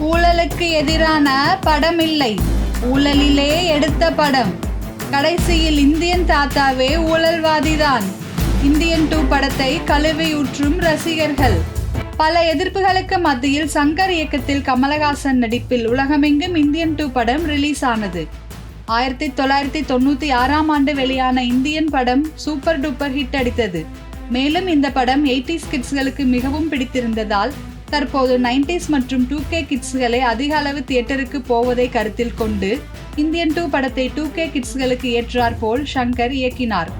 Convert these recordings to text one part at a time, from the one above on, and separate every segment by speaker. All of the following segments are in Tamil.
Speaker 1: ஊழலுக்கு எதிரான படம் இல்லை ஊழலிலே எடுத்த படம். கடைசியில் இந்தியன் தாத்தாவே ஊழல்வாதிதான். இந்தியன் டூ படத்தை கழுவி ஊற்றும் ரசிகர்கள். பல எதிர்ப்புகளுக்கு மத்தியில் சங்கர் இயக்கத்தில் கமலஹாசன் நடிப்பில் உலகமெங்கும் இந்தியன் டூ படம் ரிலீஸ் ஆனது ஆயிரத்தி தொள்ளாயிரத்தி தொண்ணூத்தி ஆறாம் ஆண்டு வெளியான இந்தியன் படம் சூப்பர் டூப்பர் ஹிட் அடித்தது. மேலும் இந்த படம் எயிட்டி கிட்ஸ்களுக்கு மிகவும் பிடித்திருந்ததால் தற்போது நைன்டிஸ் மற்றும் டூ கே கிட்ஸ்களை அதிக அளவு தியேட்டருக்கு போவதை கருத்தில் கொண்டு இந்தியன் டூ படத்தை டூ கே கிட்ஸ்களுக்கு ஏற்றார் போல் ஷங்கர் இயக்கினார்.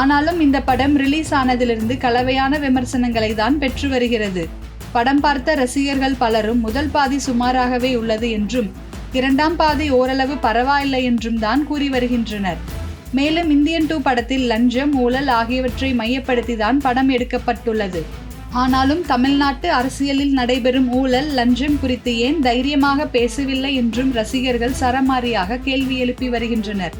Speaker 1: ஆனாலும் இந்த படம் ரிலீஸ் ஆனதிலிருந்து கலவையான விமர்சனங்களை தான் பெற்று வருகிறது. படம் பார்த்த ரசிகர்கள் பலரும் முதல் பாதி சுமாராகவே உள்ளது என்றும் இரண்டாம் பாதி ஓரளவு பரவாயில்லை என்றும் தான் கூறி வருகின்றனர். மேலும் இந்தியன் டூ படத்தில் லஞ்சம் ஊழல் ஆகியவற்றை மையப்படுத்தி தான் படம் எடுக்கப்பட்டுள்ளது. ஆனாலும் தமிழ்நாட்டு அரசியலில் நடைபெறும் ஊழல் லஞ்சம் குறித்து ஏன் தைரியமாக பேசவில்லை என்றும் ரசிகர்கள் சரமாரியாக கேள்வி எழுப்பி வருகின்றனர்.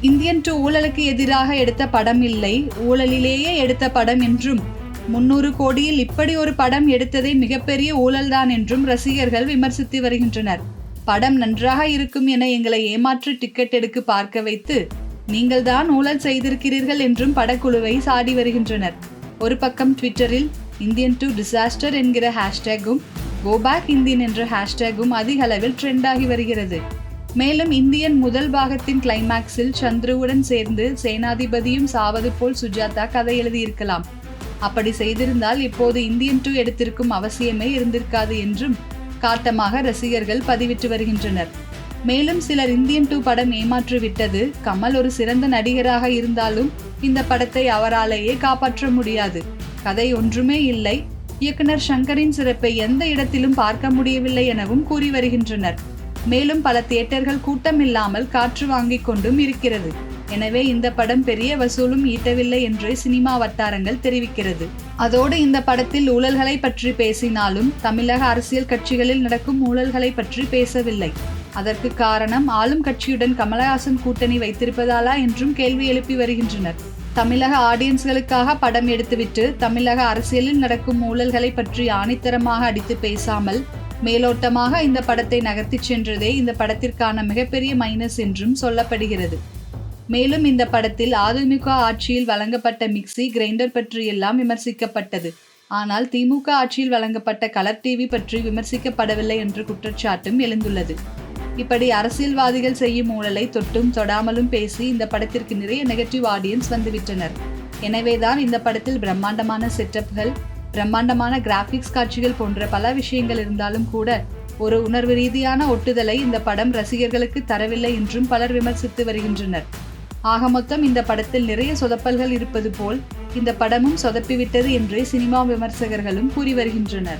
Speaker 1: இந்தியன் டூ ஊழலுக்கு எதிராக எடுத்த படம் இல்லை ஊழலிலேயே எடுத்த படம் என்றும் முன்னூறு கோடியில் இப்படி ஒரு படம் எடுத்ததே மிகப்பெரிய ஊழல்தான் என்றும் ரசிகர்கள் விமர்சித்து வருகின்றனர். படம் நன்றாக இருக்கும் என எங்களை ஏமாற்று டிக்கெட் எடுக்க பார்க்க வைத்து நீங்கள்தான் ஊழல் செய்திருக்கிறீர்கள் என்றும் படக்குழுவை சாடி வருகின்றனர். ஒரு பக்கம் ட்விட்டரில் இந்தியன் டு டிசாஸ்டர் என்கிற ஹேஷ்டேகும் கோபேக் இந்தியன் என்ற ஹேஷ்டேகும் அதிக அளவில் ட்ரெண்ட் ஆகி வருகிறது. மேலும் இந்தியன் முதல் பாகத்தின் கிளைமேக்ஸில் சந்துருவுடன் சேர்ந்து சேனாதிபதியும் சாவது போல் சுஜாதா கதை எழுதியிருக்கலாம். அப்படி செய்திருந்தால் இப்போது இந்தியன் டூ எடுத்திருக்கும் அவசியமே இருந்திருக்காது என்றும் காட்டமாக ரசிகர்கள் பதிவிட்டு வருகின்றனர். மேலும் சிலர் இந்தியன் டூ படம் ஏமாற்றிவிட்டது கமல் ஒரு சிறந்த நடிகராக இருந்தாலும் இந்த படத்தை அவராலேயே காப்பாற்ற முடியாது. கதை ஒன்றுமே இல்லை. இயக்குனர் சங்கரின் சிறப்பை எந்த இடத்திலும் பார்க்க முடியவில்லை எனவும் கூறி வருகின்றனர். மேலும் பல தியேட்டர்கள் கூட்டம் இல்லாமல் காற்று வாங்கிக் கொண்டும் இருக்கிறது. எனவே இந்த படம் பெரிய வசூலும் ஈட்டவில்லை என்று சினிமா வட்டாரங்கள் தெரிவிக்கிறது. அதோடு இந்த படத்தில் ஊழல்களை பற்றி பேசினாலும் தமிழக அரசியல் கட்சிகளில் நடக்கும் ஊழல்களை பற்றி பேசவில்லை. அதற்கு காரணம் ஆளும் கட்சியுடன் கமலஹாசன் கூட்டணி வைத்திருப்பதாலா என்றும் கேள்வி எழுப்பி வருகின்றனர். தமிழக ஆடியன்ஸ்களுக்காக படம் எடுத்துவிட்டு தமிழக அரசியலில் நடக்கும் ஊழல்களை பற்றி ஆணித்தரமாக அடித்து பேசாமல் மேலோட்டமாக இந்த படத்தை நகர்த்திச் சென்றதே இந்த படத்திற்கான மிகப்பெரிய மைனஸ் என்றும் சொல்லப்படுகிறது. மேலும் இந்த படத்தில் அதிமுக ஆட்சியில் வழங்கப்பட்ட மிக்சி கிரைண்டர் பற்றியெல்லாம் விமர்சிக்கப்பட்டது. ஆனால் திமுக ஆட்சியில் வழங்கப்பட்ட கலர் டிவி பற்றி விமர்சிக்கப்படவில்லை என்ற குற்றச்சாட்டும் எழுந்துள்ளது. இப்படி அரசியல்வாதிகள் செய்யும் ஊழலை தொட்டும் தொடாமலும் பேசி இந்த படத்திற்கு நிறைய நெகட்டிவ் ஆடியன்ஸ் வந்துவிட்டனர். எனவேதான் இந்த படத்தில் பிரம்மாண்டமான செட்டப்கள் பிரம்மாண்டமான கிராபிக்ஸ் காட்சிகள் போன்ற பல விஷயங்கள் இருந்தாலும் கூட ஒரு உணர்வு ரீதியான ஒட்டுதலை இந்த படம் ரசிகர்களுக்கு தரவில்லை என்றும் பலர் விமர்சித்து வருகின்றனர். ஆக மொத்தம் இந்த படத்தில் நிறைய சொதப்பல்கள் இருப்பது போல் இந்த படமும் சொதப்பிவிட்டது என்றே சினிமா விமர்சகர்களும் கூறி வருகின்றனர்.